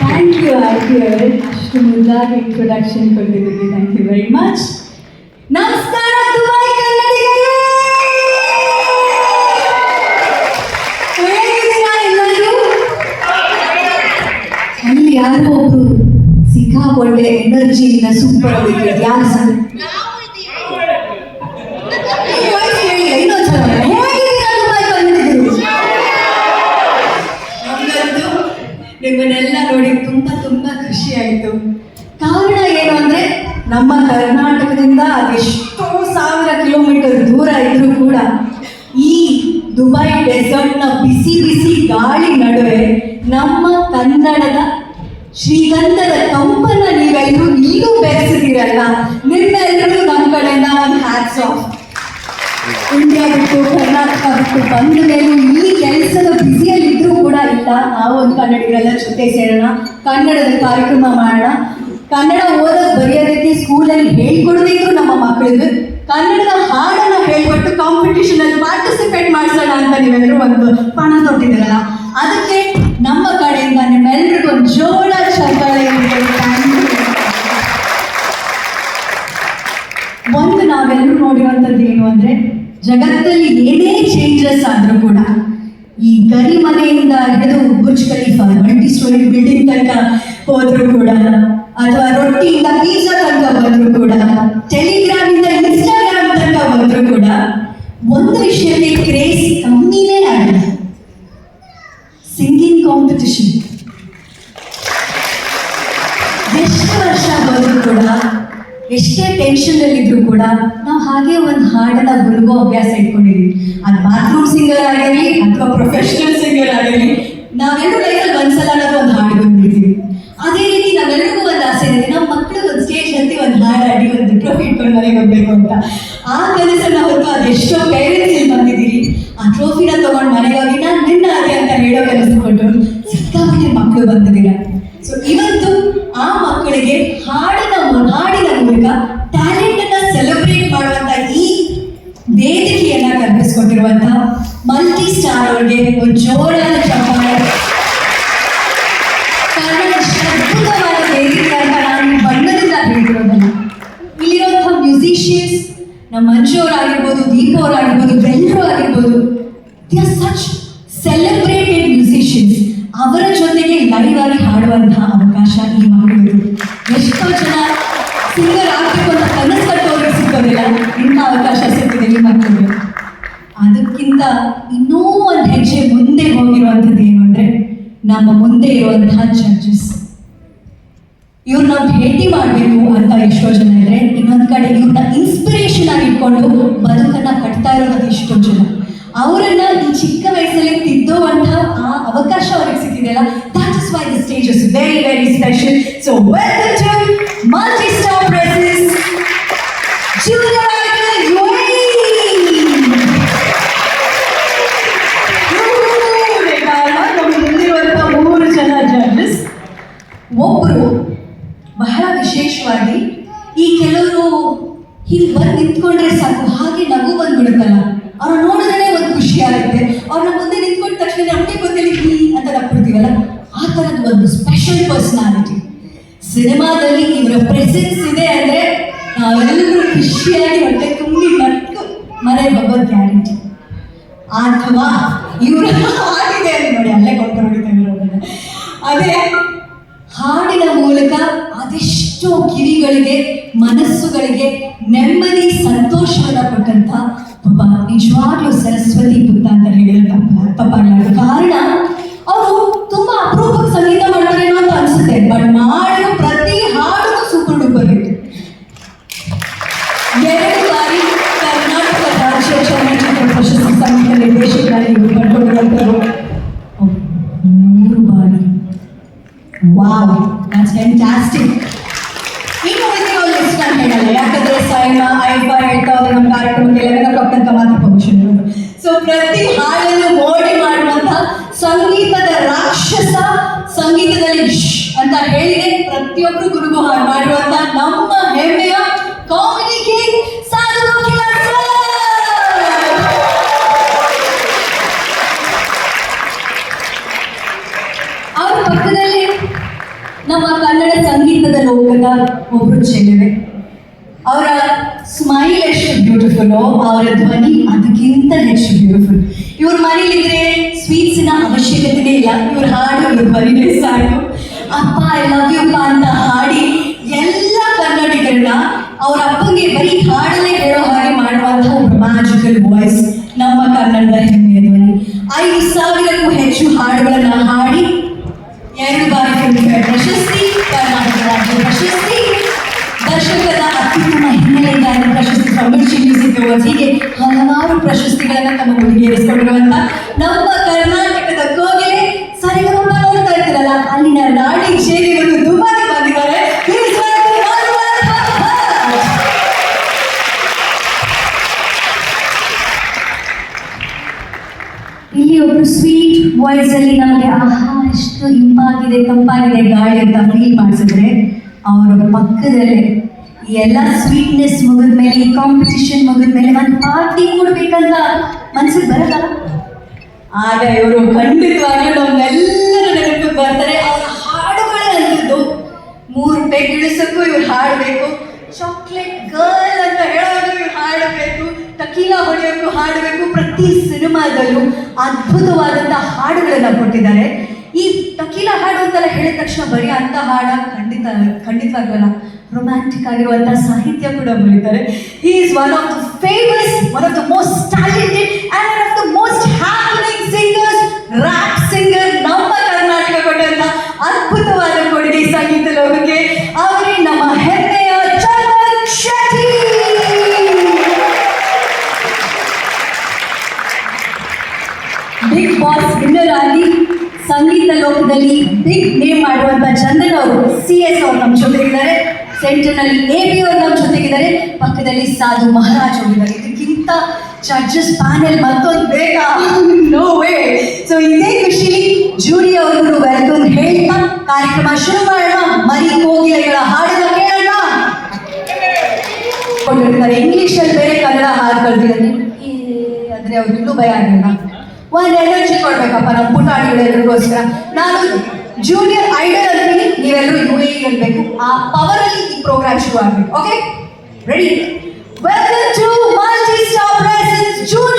Thank you ಆರ್ತಿ ಅವರೇ. ಅಷ್ಟು ಮುದ್ದಾಗಿ ಇಂಟ್ರೊಡಕ್ಷನ್ ಕೊಟ್ಟಿದ್ದೀವಿ ಥ್ಯಾಂಕ್ ಯು ವೆರಿ ಮಚ್ ನಮಸ್ಕಾರ ದುಬೈ ಅಲ್ಲಿ ಯಾರೋ ಒಬ್ರು ಸಿಕ್ಕಾಪಟ್ಟೆ ಎನರ್ಜಿಯಿಂದ ಸೂಪರ್ ಆಗಿದ್ರು ಯಾರು ಸರ್ ನಿಮ್ಮನ್ನೆಲ್ಲ ನೋಡಿ ತುಂಬಾ ತುಂಬಾ ಖುಷಿ ಆಯ್ತು. ಕಾರಣ ಏನು ಅಂದ್ರೆ ನಮ್ಮ ಕರ್ನಾಟಕದಿಂದ ಅದೆಷ್ಟೋ ಸಾವಿರ ಕಿಲೋಮೀಟರ್ ದೂರ ಇದ್ರೂ ಕೂಡ ಈ ದುಬೈ ಡೆಸರ್ಟ್ನ ಬಿಸಿ ಬಿಸಿ ಗಾಳಿ ನಡುವೆ ನಮ್ಮ ಕನ್ನಡದ ಶ್ರೀಗಂಧದ ಕಂಪನ್ನ ನೀವೆಲ್ಲರೂ ಈಗೂ ಬೆರೆಸಿದ್ದೀರಲ್ಲ. ನಿಮ್ಮೆಲ್ಲರೂ ನಮ್ಮ ಕಡೆಯಿಂದ ಒಂದು ಹ್ಯಾಟ್ಸ್ ಆಫ್ ಇಂಡಿಯಾ ಬಿಟ್ಟು ಕರ್ನಾಟಕ ಬಿಟ್ಟು ಬಂದ ಮೇಲೆ ಈ ಕೆಲಸದ ಬ್ಯುಸಿಯಲ್ಲಿ ಕೂಡ ಇಲ್ಲ. ನಾವು ಒಂದು ಕನ್ನಡಿಗರೆಲ್ಲ ಜೊತೆ ಸೇರೋಣ, ಕನ್ನಡದ ಕಾರ್ಯಕ್ರಮ ಮಾಡೋಣ. ಕನ್ನಡ ಓದೋದು ಬರೆಯೋದಕ್ಕೆ ಸ್ಕೂಲಲ್ಲಿ ಹೇಳ್ಕೊಡೋದಿದ್ರು ನಮ್ಮ ಮಕ್ಕಳಿಗೆ ಕನ್ನಡದ ಹಾಡನ್ನ ಹೇಳ್ಕೊಟ್ಟು ಕಾಂಪಿಟಿಷನ್ ಅಲ್ಲಿ ಪಾರ್ಟಿಸಿಪೇಟ್ ಮಾಡಿಸೋಣ ಅಂತ ನೀವೆಲ್ಲರೂ ಒಂದು ಪಣ ತೊಟ್ಟಿದ್ದೀರಲ್ಲ. ಅದಕ್ಕೆ ನಾವೆಲ್ಲರೂ ನೋಡಿರುವಂಥದ್ದು ಏನು ಅಂದ್ರೆ ಜಗತ್ತಲ್ಲಿ ಏನೇ ಚೇಂಜಸ್ ಆದ್ರೂ ಕೂಡ ಈ ಗರಿ ಮನೆಯಿಂದ ಹಿಡಿದು Burj Khalifa multi storey building ತನಕ ಹೋದ್ರು ಕೂಡ, ಅಥವಾ ರೊಟ್ಟಿಯಿಂದ ಪಿಜ್ಜಾ ತನಕ ಬಂದ್ರು ಕೂಡ ಟೆಲಿಗ್ರಾಮ್ ಎಷ್ಟೇ ಟೆನ್ಷನ್ ಅಲ್ಲಿ ಇದ್ರು ಕೂಡ ನಾವು ಹಾಗೆ ಒಂದು ಹಾಡನ್ನ ಗುರುಗೋ ಅಭ್ಯಾಸ ಇಟ್ಕೊಂಡಿದೀವಿ. ಅದು ಬಾತ್ರೂಮ್ ಸಿಂಗರ್ ಆಗಿರಲಿ ಅಥವಾ ಪ್ರೊಫೆಷನಲ್ ಸಿಂಗರ್ ಆಗಿರಲಿ, ನಾವೆಲ್ಲರೂ ಲೈಫಲ್ಲಿ ಒಂದ್ಸಲ ಒಂದು ಹಾಡು ಬಂದ್ಬಿಡ್ತೀವಿ. ಅದೇ ರೀತಿ ನಾವೆಲ್ಲರಿಗೂ ಒಂದು ಆಸೆ ಇದೆ ನಮ್ಮ ಮಕ್ಕಳು ಒಂದು ಸ್ಟೇಜ್ ಹತ್ತಿ ಒಂದು ಹಾಡು ಆಡಿ ಒಂದು ಟ್ರೋಫಿ ಇಟ್ಕೊಂಡು ಮನೆಗೆ ಹೋಗ್ಬೇಕು ಅಂತ. ಆ ಕನಸನ್ನ ಹೊತ್ತು ಅದೆಷ್ಟೋ ಪೇರೆಂಟ್ಸ್ ಇಲ್ಲಿ ಬಂದಿದ್ದೀರಿ. ಆ ಟ್ರೋಫಿನ ತಗೊಂಡು ಮನೆಗೆ ಹೋಗಿ, ನಾನು ನಿನ್ನ ಅದೇ ಅಂತ ಹೇಳೋ ಕನಸ್ಕೊಂಡು ಸಿಕ್ಕಾಪಟ್ಟೆ ಮಕ್ಕಳು ಬಂದಿದ್ದೀರ ಸೊ ಇವತ್ತು ಆ ಮಕ್ಕಳಿಗೆ ಹಾಡಿನ ಹಾಡಿನ ಮೂಲಕ ಟ್ಯಾಲೆಂಟ್ ಅನ್ನ ಸೆಲೆಬ್ರೇಟ್ ಮಾಡುವಂತ ಈ ವೇದಿಕೆಯನ್ನ ಕಲ್ಪಿಸ್ಕೊಟ್ಟಿರುವಂತ ಮಲ್ಟಿ ಸ್ಟಾರ್ ಅವ್ರಿಗೆ ಒಂದು ಜೋರಾದ ಚಪ್ಪಾಳೆ. ಕಾರಣ, ಅದ್ಭುತವಾದ ವೇದಿಕೆ ನಾನು ಬಣ್ಣದಿಂದ ನಮ್ಮ ಮಂಜು ಅವರಾಗಿರ್ಬೋದು, ದೀಪ ಅವರಾಗಿರ್ಬೋದು ಎಲ್ಲರೂ ಆಗಿರ್ಬೋದು they are such celebrated musicians ಅವರ ಜೊತೆಗೆ ಲೈವ್ ಆಗಿ ಹಾಡುವಂತಹ ಅವಕಾಶ ಈ ಮಕ್ಕಳು. ಎಷ್ಟೋ ಜನ ಸಿಂಗರ್ ಆಗಬೇಕು ಅಂತ ಕನಸು ಕಟ್ಟೋರಿಗೆ ಸಿಕ್ಕೋದಿಲ್ಲ ಇಂಥ ಅವಕಾಶ ಸಿಕ್ಕಿದೆ ಈ ಮಕ್ಕಳು ಅದಕ್ಕಿಂತ ಇನ್ನೂ ಒಂದು ಹೆಜ್ಜೆ ಮುಂದೆ ಹೋಗಿರುವಂಥದ್ದು ಏನು ಅಂದ್ರೆ ನಮ್ಮ ಮುಂದೆ ಇರುವಂತಹ ಜಡ್ಜಸ್ ಇವ್ರನ್ನ ಭೇಟಿ ಮಾಡಬೇಕು ಅಂತ ಎಷ್ಟೋ ಜನ ಇದ್ರೆ, ಇನ್ನೊಂದು ಕಡೆ ಇವ್ರನ್ನ ಇನ್ಸ್ಪಿರೇಷನ್ ಆಗಿ ಇಟ್ಕೊಂಡು ಬದುಕನ್ನ ಕಟ್ತಾ ಇರೋದು ಎಷ್ಟೋ ಜನ. ಅವರನ್ನ ಕೆಲವರು ಹೀಗೆ ಬಂದು ನಿಂತ್ಕೊಂಡ್ರೆ ಸಾಕು. ಹಾಗೆ ನಗು ಬಂದ್ಬಿಡುತ್ತಲ್ಲ. ಅವ್ರ ನೋಡಿದ್ರೆ ಒಂದು ಖುಷಿ ಆಗುತ್ತೆ. ಅವ್ರನ್ನ ಮುಂದೆ ನಿಂತ್ಕೊಂಡ ತಕ್ಷಣ ನಮಗೆ ಗೊತ್ತಿಲ್ಲ ಹೀ ಅಂತ ನಗ್ಬಿಡ್ತೀವಲ್ಲ ಆ ಥರದ್ದು ಒಂದು ಸ್ಪೆಷಲ್ ಪರ್ಸನಾಲಿಟಿ ಸಿನಿಮಾದಲ್ಲಿ ಇವರ ಪ್ರೆಸೆನ್ಸ್ ಇದೆ ಅಂದ್ರೆ ನಾವೆಲ್ಲರೂ ಖುಷಿಯಾಗಿ ಹೊಟ್ಟೆ ತುಂಬಿ ನಕ್ಕು ಮನೆ ಹೋಗೋದು ಗ್ಯಾರಂಟಿ ಅಥವಾ ಇವರ ಅಂತ ನೋಡಿ, ಅಲ್ಲೇ ಕೊಟ್ಟು ಅದೇ ಹಾಡಿನ ಮೂಲಕ ಅದೆಷ್ಟೋ ಕಿವಿಗಳಿಗೆ, ಮನಸ್ಸುಗಳಿಗೆ ನೆಮ್ಮದಿ, ಸಂತೋಷವನ್ನ ಕೊಟ್ಟಂತ ಪಪ್ಪ ನಿಜವಾಗ್ಲೂ ಸರಸ್ವತಿ ಪುತ್ತ ಅಂತ ಹೇಳಿದ್ರೆ ತಪ್ಪ ಕಾರಣ, ಅವರು ತುಂಬಾ ಅಪರೂಪದ ಸಂಗೀತ ಮಾಡ್ತಾರೆ ಅಂತ ಅನ್ಸುತ್ತೆ. ಬಟ್ ಮಾಡಿರೋ ಪ್ರತಿ ಹಾಡು ಸೂಪರ್ ಡೂಪರ್ ಹಿಟ್. ಎರಡು ಬಾರಿ ಕರ್ನಾಟಕ ರಾಜ್ಯ ಚಲನಚಿತ್ರ ಪ್ರಶಸ್ತಿ ಸಂಗೀತ ನಿರ್ದೇಶಕರಾಗಿ ಪಡ್ಕೊಂಡಿರುವಂತರು ಮೂರು ಬಾರಿ. ವಾವ್ ಫ್ಯಾಂಟಾಸ್ಟಿಕ್ ಇನ್ನು ಉಳಿದಿರೋ ಲಿಸ್ಟ್ ಯಾಕಂದ್ರೆ ಸೈಮ ಐಫಾ ಹೇಳ್ತಾ ಹೋದ್ರೆ ನಮ್ಮ ಕಾರ್ಯಕ್ರಮಕ್ಕೆಲ್ಲ ಕೊಟ್ಟಂತ ಮಾತ್ರ ಸೊ ಪ್ರತಿ ಹಾಡನ್ನು ಮೋಡಿ ಮಾಡುವಂತ ಸಂಗೀತದ ರಾಕ್ಷಸ ಸಂಗೀತದಲ್ಲಿ ಅಂತ ಹೇಳಿದೆ ಪ್ರತಿಯೊಬ್ಬರು ಗುರುಗು ಹಾಡು ಮಾಡುವಂತ ಒಬ್ರು ಚೆಲುವೆ ಅವರ ಸ್ಮೈಲ್ ಎಷ್ಟು ಬ್ಯೂಟಿಫುಲ್ ಅವರ ಧ್ವನಿ ಅದಕ್ಕಿಂತ ಹೆಚ್ಚು ಬ್ಯೂಟಿಫುಲ್ ಇವ್ರ ಮನೇಲಿದ್ರೆ ಸ್ವೀಟ್ಸಿನ ಅವಶ್ಯಕತೆನೇ ಇಲ್ಲ. ಇವ್ರ ಹಾಡು, ಇವ್ರ ಧ್ವನಿನೇ ಸಾಕು. ಅಪ್ಪ ಐ ಲವ್ ಯು ಅಂತ ಹಾಡಿ ಎಲ್ಲ ಕನ್ನಡಿಗರನ್ನ ಅವ್ರ ಅಪ್ಪಂಗೆ ಬರೀ ಹಾಡಲ್ಲೇ ಹೇಳೋ ಹಾಗೆ ಮಾಡುವಂತಹ ಒಂದು ಮ್ಯಾಜಿಕಲ್ ವಾಯ್ಸ್ ನಮ್ಮ ಕನ್ನಡದ ಹೆಮ್ಮೆಯ ಧ್ವನಿ. ಐದು ಸಾವಿರಕ್ಕೂ ಹೆಚ್ಚು ಹಾಡುಗಳನ್ನ ಹಾಡಿ ಎರಡು ಬಾರಿ ಪ್ರಶಸ್ತಿ ಕರ್ನಾಟಕ ರಾಜ್ಯ ಅತ್ಯುತ್ತಮ ಹಿನ್ನೆಲೆ ಗಾಯನ ಪ್ರಶಸ್ತಿ ಮ್ಯೂಸಿಕ್ ಹೀಗೆ ಹಲವಾರು ಪ್ರಶಸ್ತಿಗಳನ್ನ ತಮ್ಮ ಮುಡಿಗೇರಿಸಿಕೊಂಡಿರುವಂತ ನಮ್ಮ ಕರ್ನಾಟಕದ ಕೋಗಿಲೆ ಸರಿಗಮ್ಮ ನೋಡ್ತಾ ಇರ್ತೀರಲ್ಲ ಅಲ್ಲಿನ ರಾಣಿ ಶೈಲಿಗಳು ದುಬಾರಿ ಬಂದಿದ್ದಾರೆ. ಇಲ್ಲಿ ಒಬ್ರು ಸ್ವೀಟ್ ವಾಯ್ಸ್ ಅಲ್ಲಿ ನಮಗೆ, ಆಹಾ, ಎಷ್ಟು ಇಂಪಾಗಿದೆ ತಂಪಾಗಿದೆ ಗಾಳಿ ಅಂತ ಫೀಲ್ ಮಾಡಿಸಿದ್ರೆ, ಅವರ ಪಕ್ಕದಲ್ಲೇ ಎಲ್ಲ ಸ್ವೀಟ್ನೆಸ್ ಮುಗಿದ ಮೇಲೆ ಈ ಕಾಂಪಿಟಿಷನ್ ಮುಗಿದ ಮೇಲೆ ಒಂದು ಪಾರ್ಟಿ ಕೊಡ್ಬೇಕಂತ ಮನ್ಸಿಗೆ ಬರಲ್ಲ? ಆಗ ಇವರು ಖಂಡಿತವಾಗಿಯೂ ನಮ್ಮೆಲ್ಲರ ನೆನಪಿಗೆ ಬರ್ತಾರೆ. ಅವರ ಹಾಡುಗಳೇ ಅಂತಿದ್ದು ಮೂರು ಪೆಗ್ ಇಳಿಸಕ್ಕೂ ಇವ್ರು ಹಾಡಬೇಕು. ಚಾಕ್ಲೇಟ್ ಗರ್ಲ್ ಅಂತ ಹೇಳೋದು ಇವ್ರು ಹಾಡಬೇಕು. ತಕೀಲ ಹೊಡೆಯೋಕ್ಕೂ ಹಾಡಬೇಕು. ಪ್ರತಿ ಸಿನಿಮಾದಲ್ಲೂ ಅದ್ಭುತವಾದಂಥ ಹಾಡುಗಳನ್ನು ಕೊಟ್ಟಿದ್ದಾರೆ. ಈ ತಕೀಲ ಹಾಡು ಅಂತೆಲ್ಲ ಹೇಳಿದ ತಕ್ಷಣ ಬರೀ ಅಂತ ಹಾಡ ಖಂಡಿತ ಖಂಡಿತವಾಗಲ್ಲ ರೊಮ್ಯಾಂಟಿಕ್ ಆಗಿರುವಂತಹ ಸಾಹಿತ್ಯ ಕೂಡ ಬರೀತಾರೆ. He is one of the famous one of the most talented one of the most happening singers rap singer ನಮ್ಮ ಕರ್ನಾಟಕ ಕೊಟ್ಟಂತ ಅದ್ಭುತವಾದ ಕೊಡುಗೆ ಸಂಗೀತ ಲೋಕಕ್ಕೆ. ಅವರೇ ನಮ್ಮ ಹೆಮ್ಮೆಯ Chandan Shetty. Bigg Boss winner ಆಗಿ ಸಂಗೀತ ಲೋಕದಲ್ಲಿ ಬಿಗ್ ನೇಮ್ ಮಾಡುವಂತ ಚಂದನ್ ಅವರು ಸಿ ಎಸ್ ಅವರು ನಮ್ಮ ಜೊತೆಗಿದ್ದಾರೆ. ಸೆಂಟರ್ನಲ್ಲಿ ಎ ಅವ್ರು ನಮ್ಮ ಜೊತೆಗಿದ್ದಾರೆ. ಪಕ್ಕದಲ್ಲಿ ಸಾಧು ಮಹಾರಾಜ್ ಹೋಗಿದ್ದಾರೆ ಇದಕ್ಕಿಂತ ಜಡ್ಜಸ್ ಪ್ಯಾನೆಲ್ ಮತ್ತೊಂದು ಬೇಕಾ? ನೋ ವೇ ಸೊ ಇದೇ ಖುಷಿ. ಜೂರಿ ಅವರು ವೆಲ್ಕಮ್ ಹೇಳ್ತಾ ಕಾರ್ಯಕ್ರಮ ಶುರು ಮಾಡೋಣ. ಮರಿ ಕೋಗಿಲೆಗಳ ಹಾಡಿದ ಕೇಳೋಣ. ಕೊಟ್ಟಿರ್ತಾರೆ ಇಂಗ್ಲಿಷಲ್ಲಿ ಬೇರೆ ಕನ್ನಡ ಹಾಡು ಕಲ್ತಿದ್ದೀನಿ ಅಂದ್ರೆ ಅವ್ರು ಇನ್ನೂ ಭಯ ಆಗಿಲ್ಲ. ಒಂದು ಎನರ್ಜಿ ಕೊಡ್ಬೇಕಪ್ಪ. ನಮ್ಮ ಪುಟಾಣಿಗಳೆಲ್ಲರಿಗೋಸ್ಕರ ನಾನು ಜೂನಿಯರ್ ಐಡಲ್ ಅಂತೀನಿ ಆ ಪವರ್ ಅಲ್ಲಿ ಈ ಪ್ರೋಗ್ರಾಮ್ ಶುರು ಆಗ್ಬೇಕು okay ready welcome to multi star presence junior